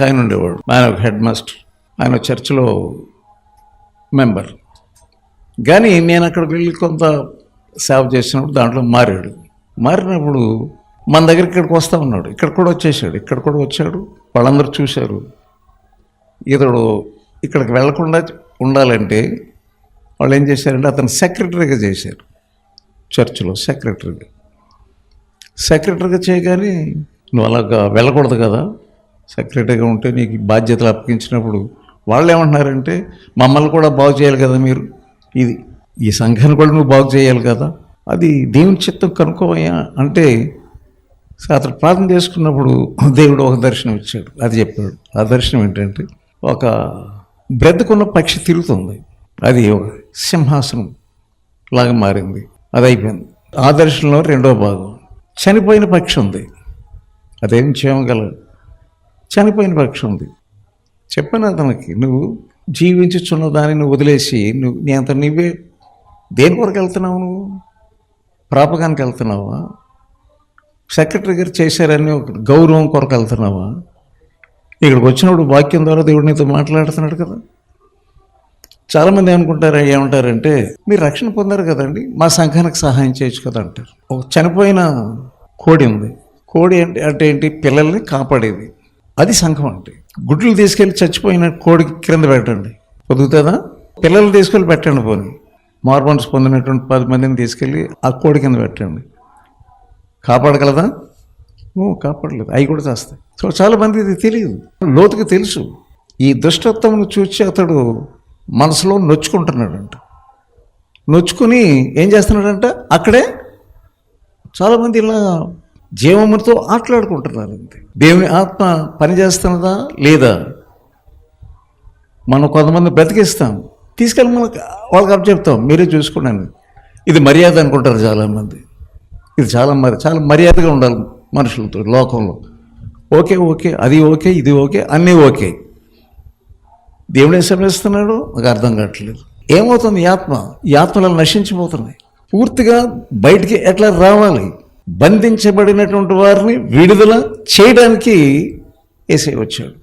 ఆయన ఉండేవాడు. ఆయన ఒక హెడ్ మాస్టర్. ఆయన చర్చిలో మెంబర్. కానీ నేను అక్కడికి వెళ్ళి కొంత సేవ చేసినప్పుడు దాంట్లో మారాడు. మారినప్పుడు మన దగ్గర ఇక్కడికి వస్తా ఉన్నాడు. ఇక్కడ కూడా వచ్చేసాడు ఇక్కడ కూడా వచ్చాడు. వాళ్ళందరూ చూశారు. ఇతడు ఇక్కడికి వెళ్ళకుండా ఉండాలంటే వాళ్ళు ఏం చేశారంటే అతను సెక్రటరీగా చేశారు. చర్చిలో సెక్రటరీగా. సెక్రటరీగా చేయగానే నువ్వు అలాగా వెళ్ళకూడదు కదా? సెక్రటరీగా ఉంటే నీకు బాధ్యతలు అప్పగించినప్పుడు వాళ్ళు ఏమంటున్నారంటే మమ్మల్ని కూడా బాగు చేయాలి కదా మీరు. ఇది ఈ సంఘాన్ని కూడా నువ్వు బాగు చేయాలి కదా. అది దేవుని చిత్తం కనుక్కోవయ్యా అంటే అతను ప్రార్థన చేసుకున్నప్పుడు దేవుడు ఒక దర్శనం ఇచ్చాడు. అది చెప్పాడు. ఆ దర్శనం ఏంటంటే ఒక బ్రతుకున్న పక్షి తిరుగుతుంది. అది ఒక సింహాసనం లాగా మారింది. అది అయిపోయింది. ఆ దర్శనంలో రెండో భాగం. చనిపోయిన పక్షి ఉంది. అదేం చేయగలదు చనిపోయిన పక్షం ఉంది చెప్పాను అతనికి నువ్వు జీవించుచున్న దాన్ని నువ్వు వదిలేసి నువ్వు నీ అంత నువ్వే దేని కొరకు వెళ్తున్నావు నువ్వు? ప్రాపకానికి వెళ్తున్నావా? సెక్రటరీ గారు చేశారని ఒక గౌరవం కొరకు వెళ్తున్నావా? ఇక్కడికి వచ్చినప్పుడు వాక్యం ద్వారా దేవుడు నీతో మాట్లాడుతున్నాడు కదా. చాలామంది ఏమనుకుంటారు ఏమంటారంటే మీరు రక్షణ పొందారు కదండి మా సంఘానికి సహాయం చేయొచ్చు కదా అంటారు. ఒక చనిపోయిన కోడి ఉంది. కోడి అంటే అంటే ఏంటి? పిల్లల్ని కాపాడేది. అది సంఘం అంటే గుడ్లు తీసుకెళ్ళి చచ్చిపోయిన కోడికి క్రింద పెట్టండి. పొదుగుతుందా? పిల్లలు తీసుకెళ్ళి పెట్టండి పోనీ. మార్బన్స్ పొందినటువంటి పది మందిని తీసుకెళ్ళి ఆ కోడి కింద పెట్టండి. కాపాడగలదా? ఓ కాపాడలేదు. అవి కూడా చేస్తాయి. సో చాలా మంది ఇది తెలియదు. లోతుకి తెలుసు. ఈ దుష్టత్వమును చూసి అతడు మనసులో నొచ్చుకుంటున్నాడంట. నొచ్చుకుని ఏం చేస్తున్నాడంట? అక్కడే చాలామంది ఇలా జీవముతో ఆటలాడుకుంటున్నారు అంతే. దేవుని ఆత్మ పనిచేస్తున్నదా లేదా? మనం కొంతమంది బ్రతికిస్తాం. తీసుకెళ్ళి మనకు వాళ్ళకి అప్ చెప్తాం. మీరే చూసుకున్నాను ఇది మర్యాద అనుకుంటారు చాలామంది. ఇది చాలా మరి చాలా మర్యాదగా ఉండాలి మనుషులతో లోకంలో. ఓకే ఓకే అది ఓకే ఇది ఓకే అన్నీ ఓకే. దేవుడు ఏం శ్రమిస్తున్నాడు నాకు అర్థం కావట్లేదు. ఏమవుతుంది ఈ ఆత్మ? ఈ ఆత్మలు నశించిపోతున్నాయి. పూర్తిగా బయటికి ఎట్లా రావాలి? బంధించబడినటువంటి వారిని విడుదల చేయడానికి ఏసై వచ్చాడు.